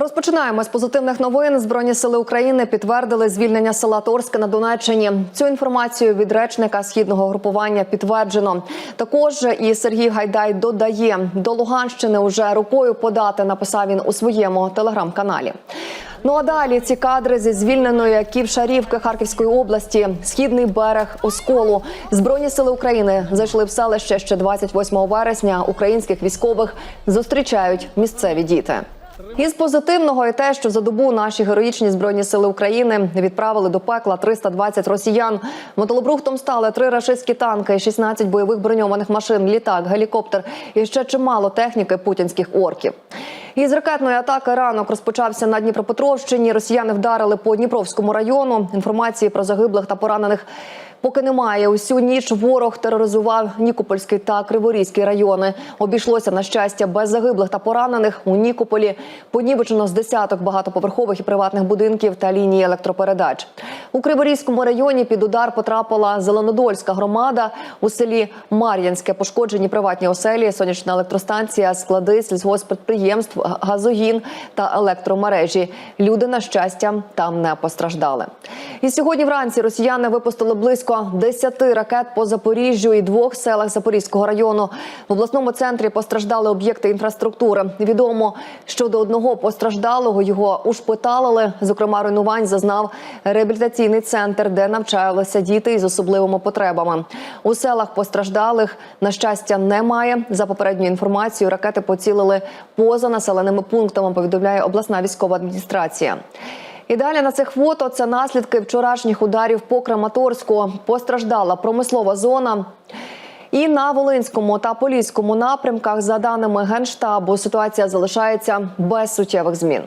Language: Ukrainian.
Розпочинаємо з позитивних новин. Збройні сили України підтвердили звільнення села Торське на Донеччині. Цю інформацію від речника східного групування підтверджено. Також і Сергій Гайдай додає до Луганщини уже рукою подати. Написав він у своєму телеграм-каналі. Ну а далі ці кадри зі звільненої Ківшарівки Харківської області, східний берег Осколу. Збройні сили України зайшли в селище ще 28 вересня. Українських військових зустрічають місцеві діти. Із позитивного і те, що за добу наші героїчні збройні сили України відправили до пекла 320 росіян. Металобрухтом стали три рашистські танки, 16 бойових броньованих машин, літак, гелікоптер і ще чимало техніки путінських орків. Із ракетної атаки ранок розпочався на Дніпропетровщині. Росіяни вдарили по Дніпровському району. Інформації про загиблих та поранених поки немає. Усю ніч ворог тероризував Нікопольський та Криворізький райони. Обійшлося на щастя без загиблих та поранених. У Нікополі понівечено з десяток багатоповерхових і приватних будинків та лінії електропередач. У Криворізькому районі під удар потрапила Зеленодольська громада. У селі Мар'янське пошкоджені приватні оселі, сонячна електростанція, склади, сільськогоспідприємств, газогін та електромережі. Люди на щастя там не постраждали. І сьогодні вранці росіяни випустили близько 10 ракет по Запоріжжю і двох селах Запорізького району. В обласному центрі постраждали об'єкти інфраструктури. Відомо, що до одного постраждалого його ушпиталили. Зокрема, руйнувань зазнав реабілітаційний центр, де навчалися діти із особливими потребами. У селах постраждалих на щастя немає. За попередньою інформацією, ракети поцілили поза населеними пунктами. Повідомляє обласна військова адміністрація. І далі на цих фото це наслідки вчорашніх ударів по Краматорську. Постраждала промислова зона. І на Волинському та Поліському напрямках, за даними генштабу, ситуація залишається без суттєвих змін.